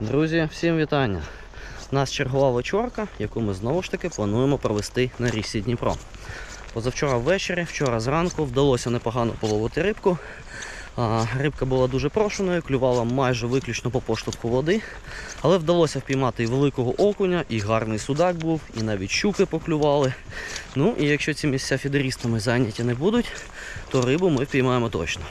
Друзі, всім вітання! У нас чергова вечорка, яку ми знову ж таки плануємо провести на річці Дніпро. Позавчора ввечері, вчора зранку вдалося непогано половити рибку. А, Рибка була дуже прошеною, клювала майже виключно по поштовху води, але вдалося впіймати і великого окуня, і гарний судак був, і навіть щуки поклювали. Ну і якщо ці місця фідерістами зайняті не будуть, то рибу ми впіймаємо точно.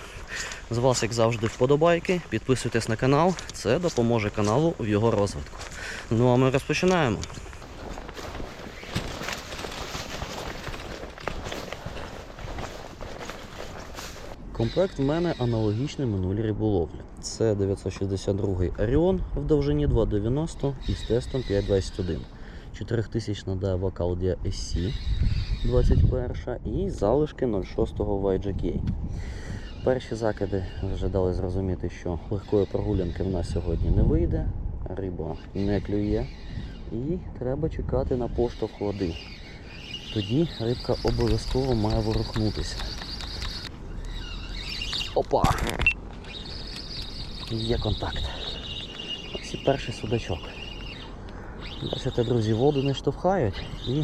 З вас, як завжди, вподобайки, підписуйтесь на канал, це допоможе каналу в його розвитку. Ну а ми розпочинаємо. Комплект в мене аналогічний минулій риболовлі. Це 962 Оріон в довжині 2,90 із тестом 5,21. 4000 на Vacaldia SC 21 і залишки 06-го YGK. Перші закиди вже дали зрозуміти, що легкої прогулянки в нас сьогодні не вийде, риба не клює і треба чекати на поштовх води. Тоді рибка обов'язково має ворухнутися. Опа! Є контакт. Ось і перший судачок. Бачите, друзі, воду не штовхають і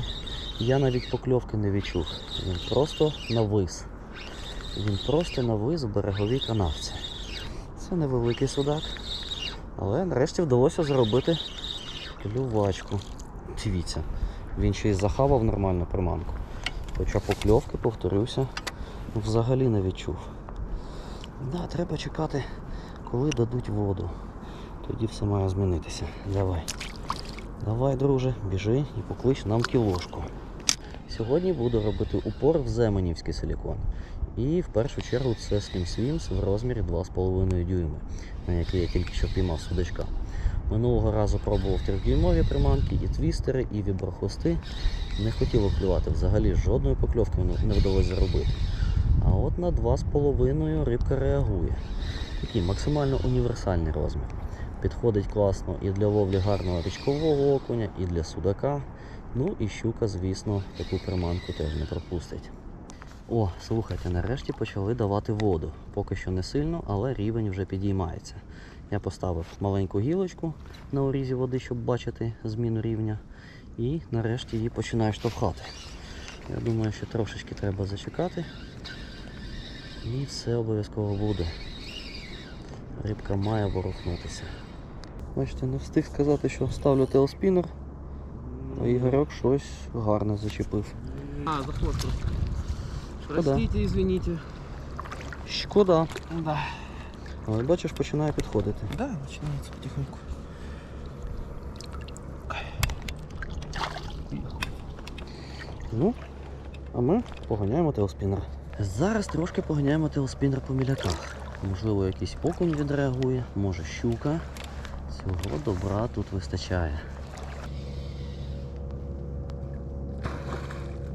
я навіть покльовки не відчув. Він просто навис. Він просто навис в береговій канавці. Це невеликий судак, але нарешті вдалося зробити клювачку. Дивіться, він ще й захавав нормальну приманку. Хоча покльовки, повторюся, взагалі не відчув. Да, треба чекати, коли дадуть воду. Тоді все має змінитися. Давай. Давай, друже, біжи і поклич нам кілошку. Сьогодні буду робити упор в земенівський силікон. І в першу чергу це Slim Swims в розмірі 2,5 дюйми, на який я тільки що піймав судачка. Минулого разу пробував трьохдюймові приманки, і твістери, і віброхвости. Не хотіло клювати взагалі жодної покльовки не- вдалося зробити. А от на 2,5 рибка реагує. Такий максимально універсальний розмір. Підходить класно і для ловлі гарного річкового окуня, і для судака. Ну і щука, звісно, таку приманку теж не пропустить. О, слухайте, нарешті почали давати воду. Поки що не сильно, але рівень вже підіймається. Я поставив маленьку гілочку на орізі води, щоб бачити зміну рівня. І нарешті її починаю штовхати. Я думаю, що трошечки треба зачекати. І все обов'язково буде. Рибка має ворухнутися. Бачите, не встиг сказати, що ставлю телспінер, а Ігорьок щось гарне зачепив. А, заход просто. Шкода. Простите, извините. Шкода. Да. Але бачиш, починає підходити. Да, начинается потихоньку. Ну, а ми поганяємо телспінер. Зараз трошки поганяємо телспінер по міляках. Можливо, якийсь окунь відреагує, може щука. Цього добра тут вистачає.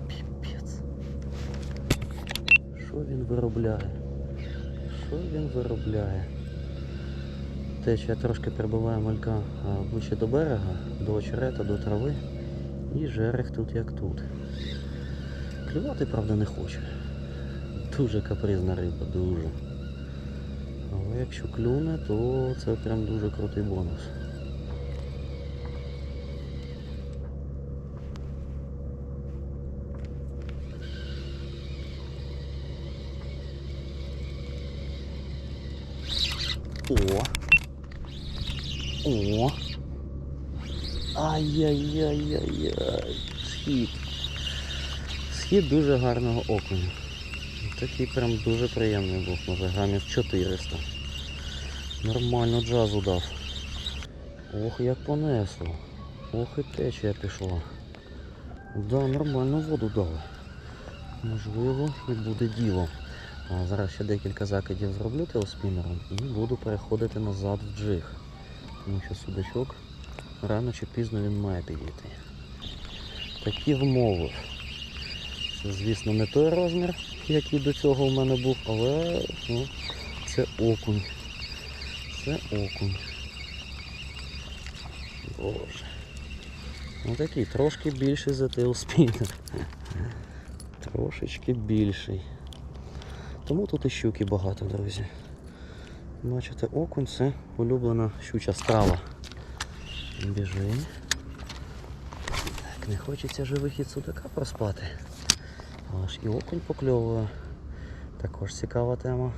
Піпець. Що він виробляє? Що він виробляє? Течія трошки прибиває малька ближче до берега, до очерета, до трави. І жерех тут як тут. Клювати, правда, не хоче. Дуже капризна риба, дуже. Але якщо клюне, то це прям дуже крутий бонус. О! О! Ай-яй-яй-яй-яй. Схід. Схід дуже гарного окуня. Такий прям дуже приємний був, може грамів 400. Нормально джазу дав. Ох, як понесло. Ох і течія пішла. Да, нормальну воду дали. Можливо, і буде діло. А зараз ще декілька закидів зроблю телспінером і буду переходити назад в джиг. Тому що судачок рано чи пізно він має підійти. Такі вмови. Це, звісно, не той розмір, який до цього у мене був, але ну, це окунь. Це окунь. Боже. Ну такий трошки більший за тейлспінер. Трошечки більший. Тому тут і щуки багато, друзі. Бачите, окунь це улюблена щуча страва. Біжи. Так, не хочеться же вихід судака проспати. Але ж і окунь покльовує. Також цікава тема.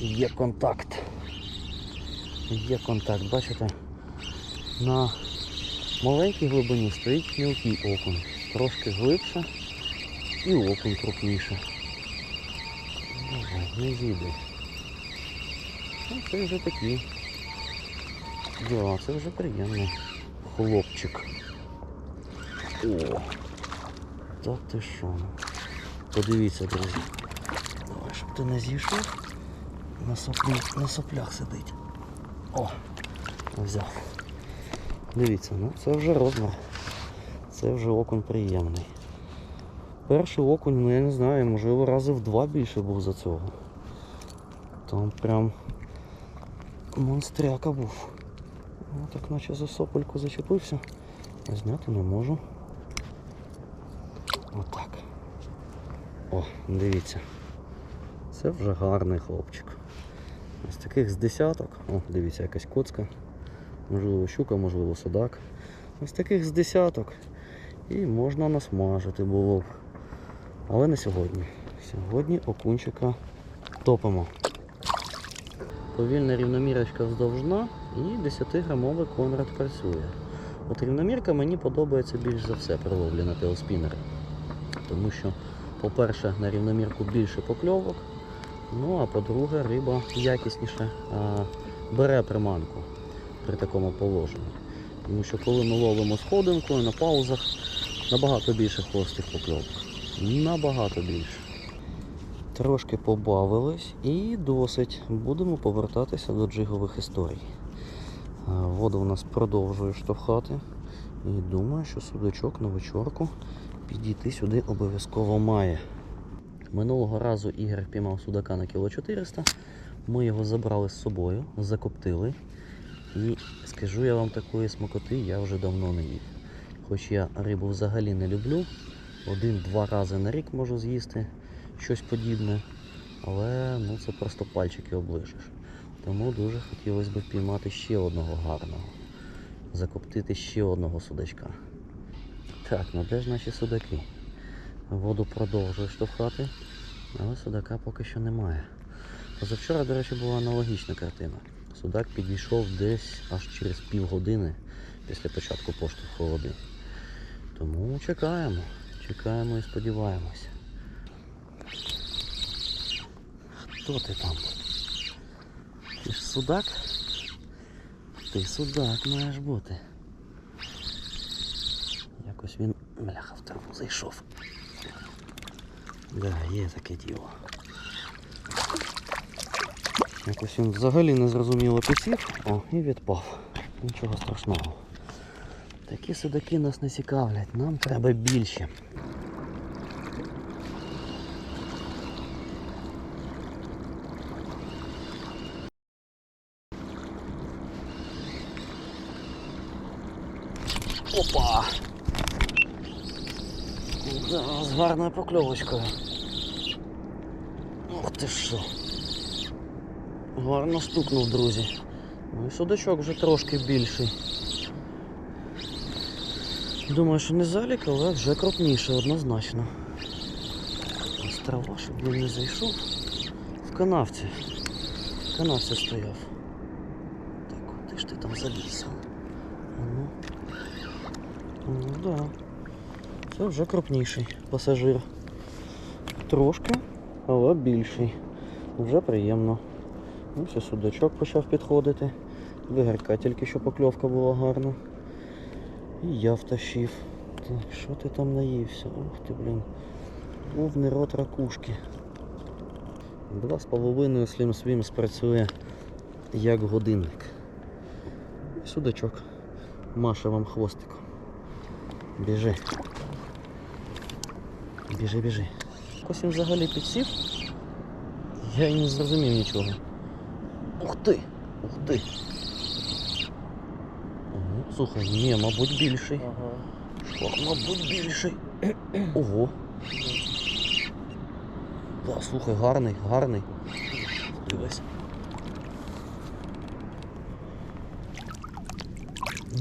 Є контакт. Є контакт, бачите? На маленькій глибині стоїть мілкий окунь. Трошки глибше і окунь крупніше. Не зійде. Ну, це вже такий. Да, це вже приємний хлопчик. О! Та ти що? ну. Подивіться, друзі. Давай, щоб ти не зійшов. На, соплі, на соплях сидить. О! Взяв. Дивіться, ну це вже розмір. Це вже окунь приємний. Перший окунь, ну я не знаю, можливо рази в два більше був за цього. Там прям монстряка був. Ну, так наче за сопельку зачепився. А зняти не можу. Отак. О, дивіться. Це вже гарний хлопчик. Ось таких з десяток. О, дивіться, якась коцка. Можливо, щука, можливо, судак. Ось таких з десяток. І можна насмажити було б. Але не сьогодні. Сьогодні окунчика топимо. Повільна рівномірочка вздовжна і 10-грамовий конрад працює. От рівномірка мені подобається більш за все при ловлі на теоспінери. Тому що, по-перше, на рівномірку більше покльовок. Ну а по-друге, риба якісніше а, бере приманку при такому положенні. Тому що коли ми ловимо сходинкою на паузах, набагато більше хвостих покльовок. Набагато більше. Трошки побавились і досить. Будемо повертатися до джигових історій. А, Вода у нас продовжує штовхати. І думаю, що судачок на вечорку підійти сюди обов'язково має. Минулого разу Ігор піймав судака на кіло 400. Ми його забрали з собою, закоптили. І скажу я вам такої смакоти я вже давно не їв. Хоч я рибу взагалі не люблю. Один-два рази на рік можу з'їсти щось подібне. Але ну, це просто пальчики оближиш. Тому дуже хотілося б піймати ще одного гарного. Закоптити ще одного судачка. Так, ну де ж наші судаки? Воду продовжує штовхати, але судака поки що немає. Позавчора, до речі, була аналогічна картина. Судак підійшов десь аж через півгодини після початку поштовху води. Тому чекаємо, чекаємо і сподіваємося. Хто ти там? Ти ж судак? Ти судак маєш бути. Якось він бляха в зайшов. Да, є таке діло. Якось він взагалі незрозуміло підсів, о, і відпав. Нічого страшного. Такі судаки нас не цікавлять, нам треба більше. Опа! Да, з гарною покльовочкою. Ух ти що. Гарно стукнув, друзі. Ну і судачок вже трошки більший. Думаю, що не залік, але вже крупніше, однозначно. Ось трава, щоб він не зайшов. В канавці. В канавці стояв. Так, куди ж ти там заліз? Ну. Ну да. Це вже крупніший пасажир. Трошки, але більший. Вже приємно. Ну, все, судачок почав підходити. Вигірка тільки що покльовка була гарна. І я втащив. Так, що ти там наївся? Ух ти, блін. Повний рот ракушки. Два з половиною слім свім спрацює як годинник. Судачок. Маша вам хвостиком. Біжи. Біжи, біжи. Якось він взагалі підсів. Я і не зрозумів нічого. Ух ти! Ух ти! Ого, Слухай, ні, мабуть, більший. Ага. Шквал, мабуть, більший. Ого. Да, слухай, гарний, гарний. Дивись.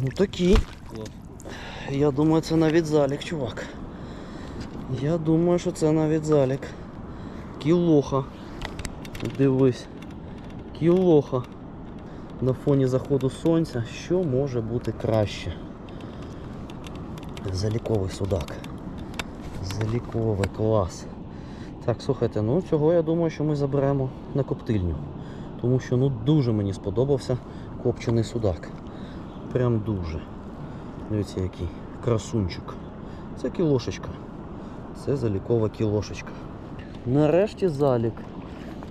Ну такий. Я думаю, це навіть залік, чувак. Я думаю, що це навіть залік. Кілоха. Дивись. Кілоха. На фоні заходу сонця. Що може бути краще? Заліковий судак. Заліковий клас. Так, слухайте, ну цього я думаю, що ми заберемо на коптильню. Тому що ну дуже мені сподобався копчений судак. Прям дуже. Дивіться, який красунчик. Це кілошечка. Це залікова кілошечка. Нарешті залік.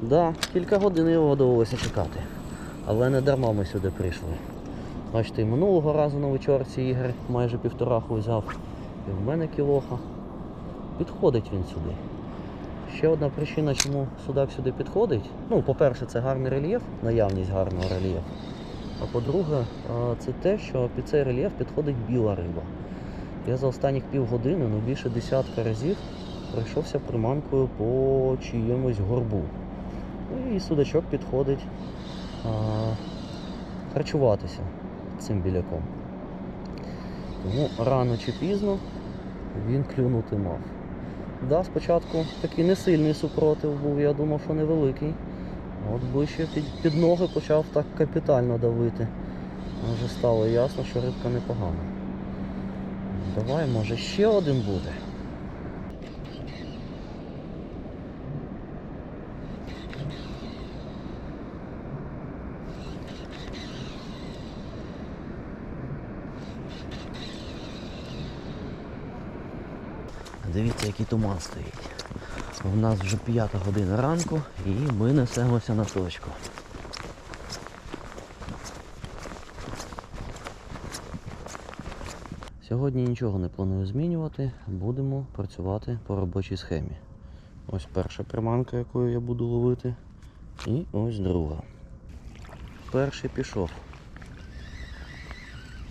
Да, кілька годин його довелося чекати. Але не дарма ми сюди прийшли. Бачите, і минулого разу на вечорці ігри майже півтораху взяв. І в мене кілоха. Підходить він сюди. Ще одна причина, чому судак сюди підходить. Ну, по-перше, це гарний рельєф, наявність гарного рельєфу. А по-друге, це те, що під цей рельєф підходить біла риба. Я за останніх півгодини, ну більше десятка разів, пройшовся приманкою по чиємусь горбу. Ну, і судачок підходить а, харчуватися цим біляком. Тому рано чи пізно він клюнути мав. Да, спочатку такий несильний супротив був, я думав, що невеликий. От ближче під, під ноги почав так капітально давити. Вже стало ясно, що рибка непогана. Давай, може, ще один буде. Дивіться, який туман стоїть. У нас вже п'ята година ранку і ми несемося на точку. Сьогодні нічого не планую змінювати, будемо працювати по робочій схемі. Ось перша приманка, якою я буду ловити, і ось друга. Перший пішов.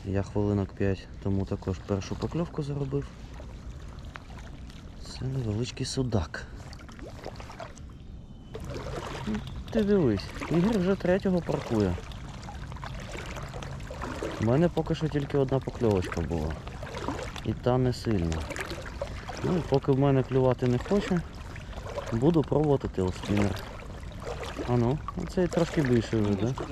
Я хвилинок 5 тому також першу покльовку заробив. Це невеличкий судак. Ну, Ти дивись, Ігор вже третього паркує. У мене поки що тільки одна покльовочка була. І та не сильна. Ну, і поки в мене клювати не хоче, буду пробувати телспінер. А ну, цей трошки вже, так?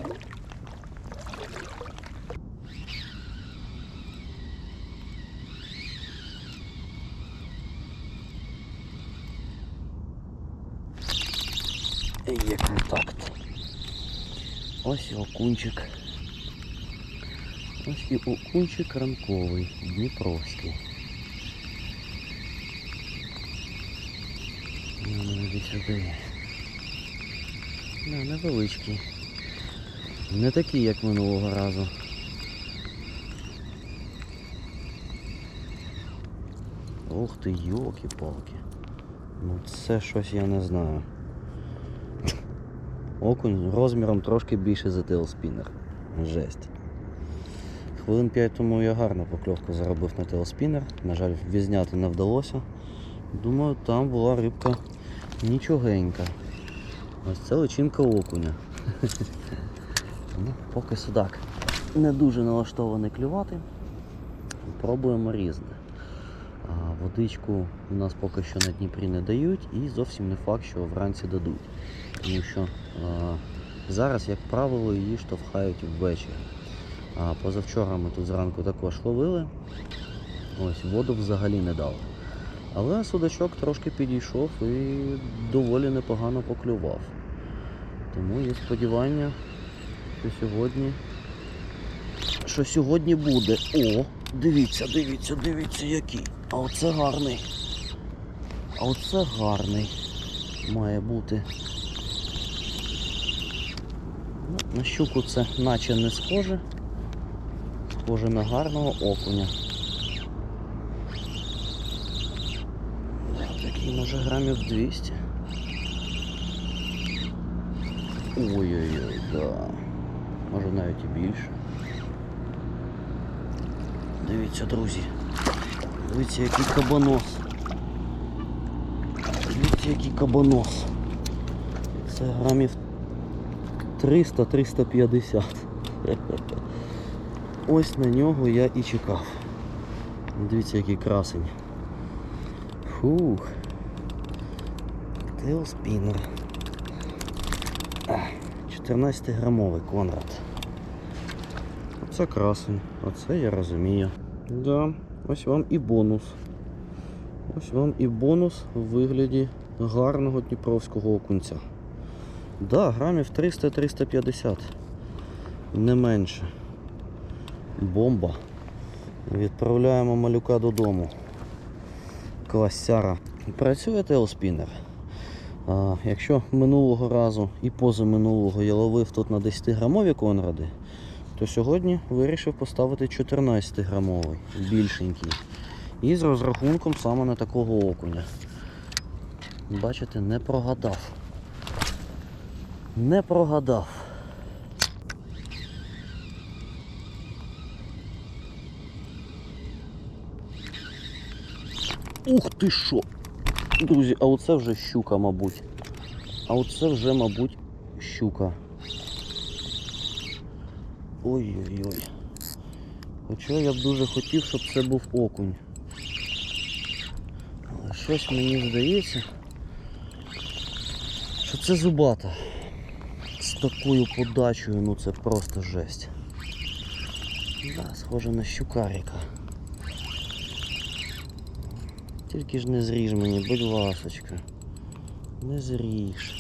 Є контакт. Ось окунчик. Ось і окунчик ранковий, Дніпровський. Ну, ну, сюди. Да, невеличкий. Не такий, як минулого разу. Ух ти, йолки-палки. Ну це щось я не знаю. Окунь розміром трошки більше за телспінер. Жесть. Хвилин 5 тому я гарну покльовку заробив на телспінер. На жаль, візняти не вдалося. Думаю, там була рибка нічогенька. Ось це личинка окуня. ну, поки судак не дуже налаштований клювати. Пробуємо різне. Водичку у нас поки що на Дніпрі не дають і зовсім не факт, що вранці дадуть. Тому що а, зараз, як правило, її штовхають ввечері. А позавчора ми тут зранку також ловили. Ось воду взагалі не дали. Але судачок трошки підійшов і доволі непогано поклював. Тому є сподівання, що сьогодні. Що сьогодні буде. О, дивіться, дивіться, дивіться який. А оце гарний. А оце гарний має бути. Ну, на щуку це наче не схоже. Схоже на гарного окуня. Такий може грамів 200. Ой-ой-ой, да. Може навіть і більше. Дивіться, друзі. Дивіться, який кабанос. Дивіться, який кабанос. Це грамів 300-350. Ось на нього я і чекав. Дивіться, який красень. Фух. Теоспінер. 14 грамовий Конрад. Оце красень, оце я розумію. Да, ось вам і бонус. Ось вам і бонус у вигляді гарного дніпровського окунця. Да, грамів 300-350. Не менше. Бомба. Відправляємо малюка додому. Класяра. Працює теоспінер. А, якщо минулого разу і позаминулого я ловив тут на 10 грамові конради, то сьогодні вирішив поставити 14 грамовий, більшенький. І з розрахунком саме на такого окуня. Бачите, не прогадав. Не прогадав. Ух ти що! Друзі, а оце вже щука, мабуть. А оце вже, мабуть, щука. Ой-ой-ой. Хоча я б дуже хотів, щоб це був окунь. Але щось мені здається, що це зубата. З такою подачею, ну це просто жесть. Да, схоже на щукарика. Тільки ж не зріж мені, будь ласочка. Не зріж.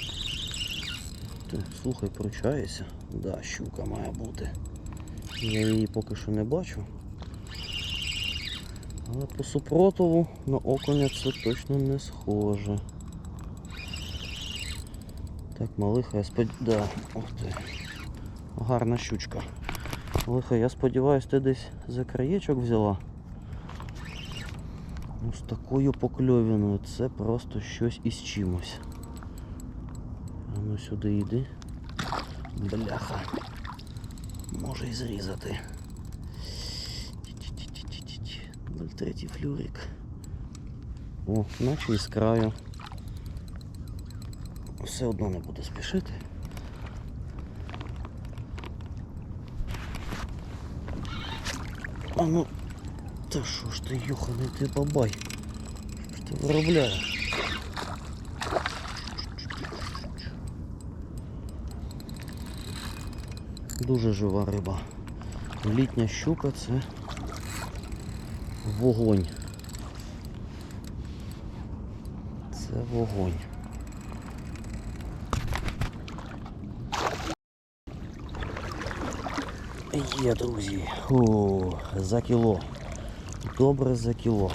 Ти, слухай, пручаєшся? Да, щука має бути. Я її поки що не бачу. Але по супротиву на окуня це точно не схоже. Так, малиха, я спод... Да, ух ти. Гарна щучка. Малиха, я сподіваюся, ти десь за краєчок взяла. Ну, з такою покльовіною це просто щось із чимось. А ну сюди йди. Бляха. Може і зрізати. Ті-ті-ті-ті-ті-ті. 03 флюрик. О, наче із краю. Все одно не буду спішити. А ну, та що ж ти, йоханий ти бабай? Що ж ти виробляєш? Дуже жива риба. Літня щука це вогонь. Це вогонь. Є, друзі. О, за кіло. Добре за кіло.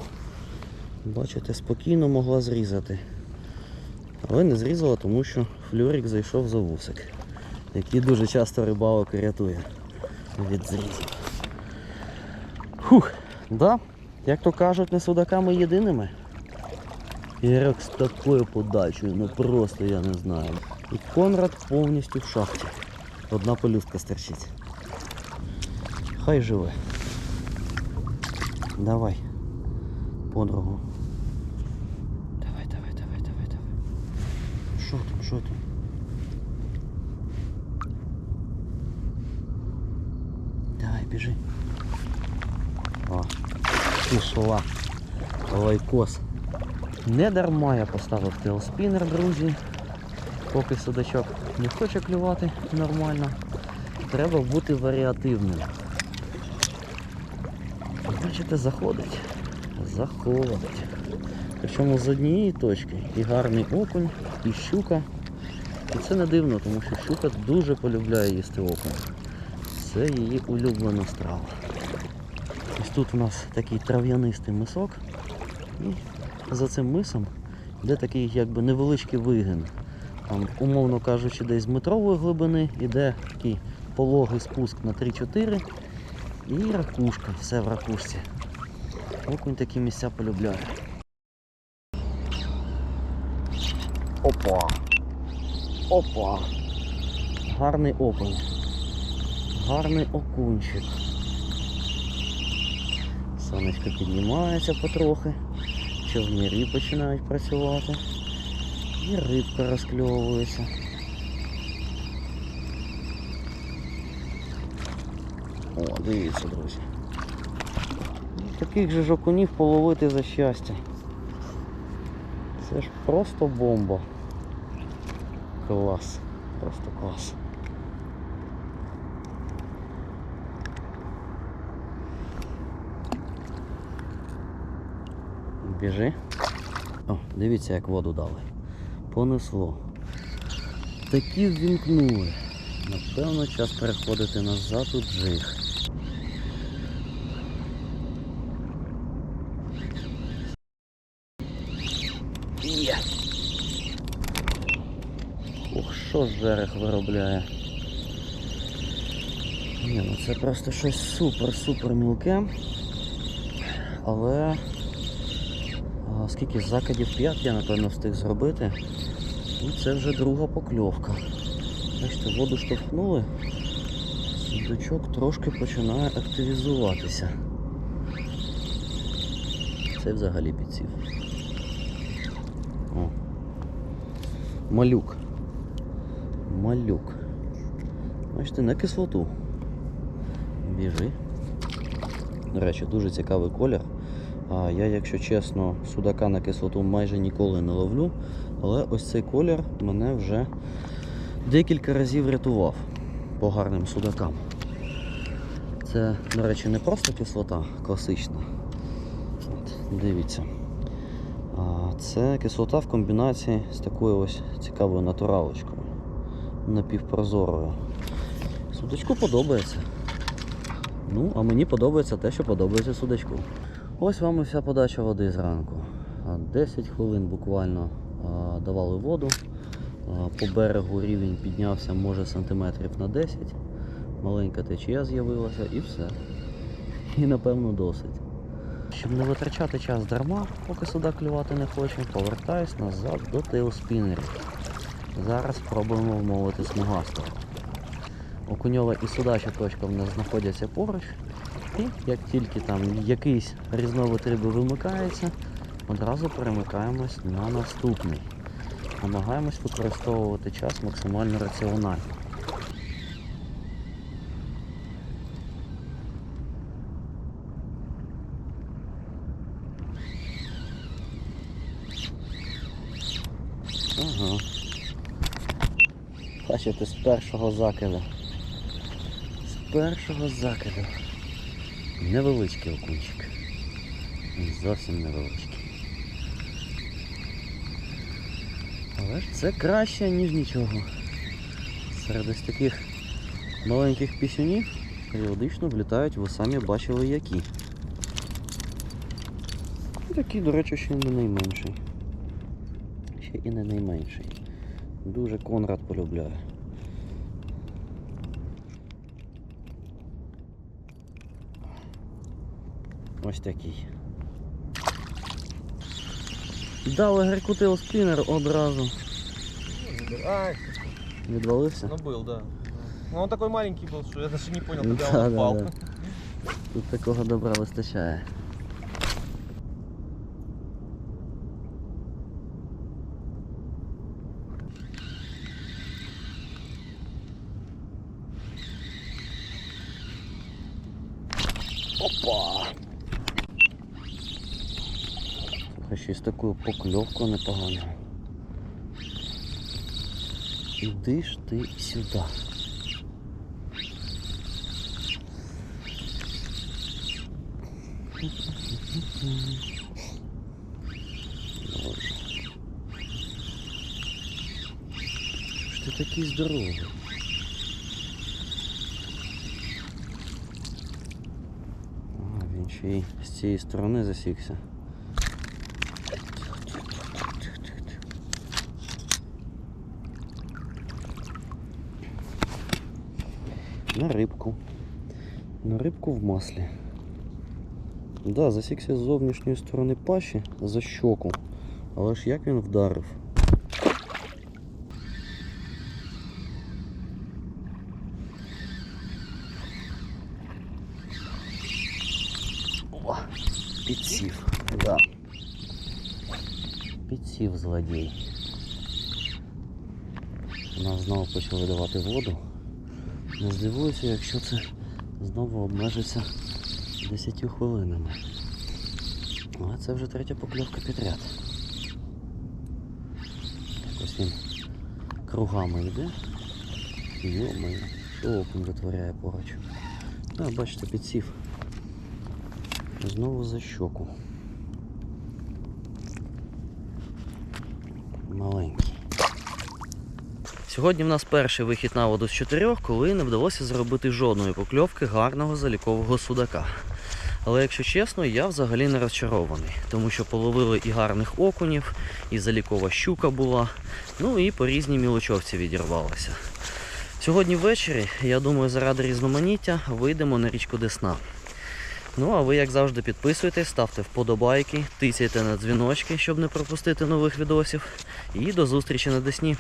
Бачите, спокійно могла зрізати. Але не зрізала, тому що флюрик зайшов за вусик, який дуже часто рибалок рятує від зрізів. Фух, да, як то кажуть, не судаками єдиними. Ірек з такою подачею, ну просто я не знаю. І Конрад повністю в шахті. Одна пелюстка стерчить. Хай живе. Давай. Подругу. Давай, давай, давай, давай, давай. Що там, що там? Давай, біжи. О, пішла. Лайкос. Не дарма я поставив теоспінер, друзі. Поки судачок не хоче клювати нормально. Треба бути варіативним. Бачите, заходить. Заходить. Причому з однієї точки і гарний окунь, і щука. І це не дивно, тому що щука дуже полюбляє їсти окунь. Це її улюблена страва. Ось тут у нас такий трав'янистий мисок. І за цим мисом йде такий якби невеличкий вигин. Там, умовно кажучи, десь з метрової глибини йде такий пологий спуск на 3-4 і ракушка, все в ракушці. Окунь такі місця полюбляє. Опа! Опа! Гарний окунь. Гарний окунчик. Сонечко піднімається потрохи. Човнярі починають працювати. І рибка розкльовується. О, дивіться, друзі. Таких же ж окунів половити за щастя. Це ж просто бомба. Клас. Просто клас. Біжи. О, дивіться, як воду дали. Понесло. Такі ввімкнули. Напевно, час переходити назад у джиг. Є. Що виробляє. Ні, ну це просто щось супер-супер мілке. Але скільки закидів 5 я напевно встиг зробити. І це вже друга покльовка. Бачите, воду штовхнули. Сундучок трошки починає активізуватися. Це взагалі підсів. О. Малюк. Малюк. Бачите, на кислоту. Біжи. До речі, дуже цікавий колір. А я, якщо чесно, судака на кислоту майже ніколи не ловлю, але ось цей колір мене вже декілька разів рятував по гарним судакам. Це, до речі, не просто кислота класична. От, дивіться. Це кислота в комбінації з такою ось цікавою натуралочкою. Напівпрозорою. Судачку подобається. Ну, а мені подобається те, що подобається судачку. Ось вам і вся подача води зранку. 10 хвилин буквально давали воду. По берегу рівень піднявся може сантиметрів на 10. Маленька течія з'явилася і все. І напевно досить. Щоб не витрачати час дарма, поки сюди клювати не хоче, повертаюсь назад до тейлспінерів. Зараз спробуємо вмовити смугастого. Окуньова і судача точка в нас знаходяться поруч. І як тільки там якийсь різновид риби вимикається, одразу перемикаємось на наступний. Намагаємось використовувати час максимально раціонально. Ага. Бачите, з першого закиду. З першого закиду. Невеличкий окунчик. Зовсім невеличкий. Але ж це краще, ніж нічого. Серед ось таких маленьких пісюнів періодично влітають, ви самі бачили які. Такий, до речі, ще й не найменший. Ще і не найменший. Дуже Конрад полюбляє. Ось такий. Дали грикутил спінер одразу. А, Відвалився. ну был, да. Ну он такой маленький был, что я даже не понял, когда Да, он да, упал. да. Тут такого добра вистачає. Опа! Слухай, ще такою покльовкою непоганою. Іди ж ти сюди. Що ти такий здоровий? А, він ще й з цієї сторони засікся. На рибку. На рибку в маслі. Да, засікся з зовнішньої сторони пащі за щоку. Але ж як він вдарив? О, Підсів. Да. Підсів злодій. У нас знову почали давати воду. Не здивуюся, якщо це знову обмежиться 10 хвилинами. Але це вже третя покльовка підряд. Якось він кругами йде. Йо-моє, що окунь витворяє поруч. А, бачите, підсів. Знову за щоку. Маленький. Сьогодні в нас перший вихід на воду з чотирьох, коли не вдалося зробити жодної покльовки гарного залікового судака. Але якщо чесно, я взагалі не розчарований, тому що половили і гарних окунів, і залікова щука була, ну і по різній мілочовці відірвалося. Сьогодні ввечері, я думаю, заради різноманіття вийдемо на річку Десна. Ну а ви, як завжди, підписуйтесь, ставте вподобайки, тисяйте на дзвіночки, щоб не пропустити нових відосів. І до зустрічі на Десні.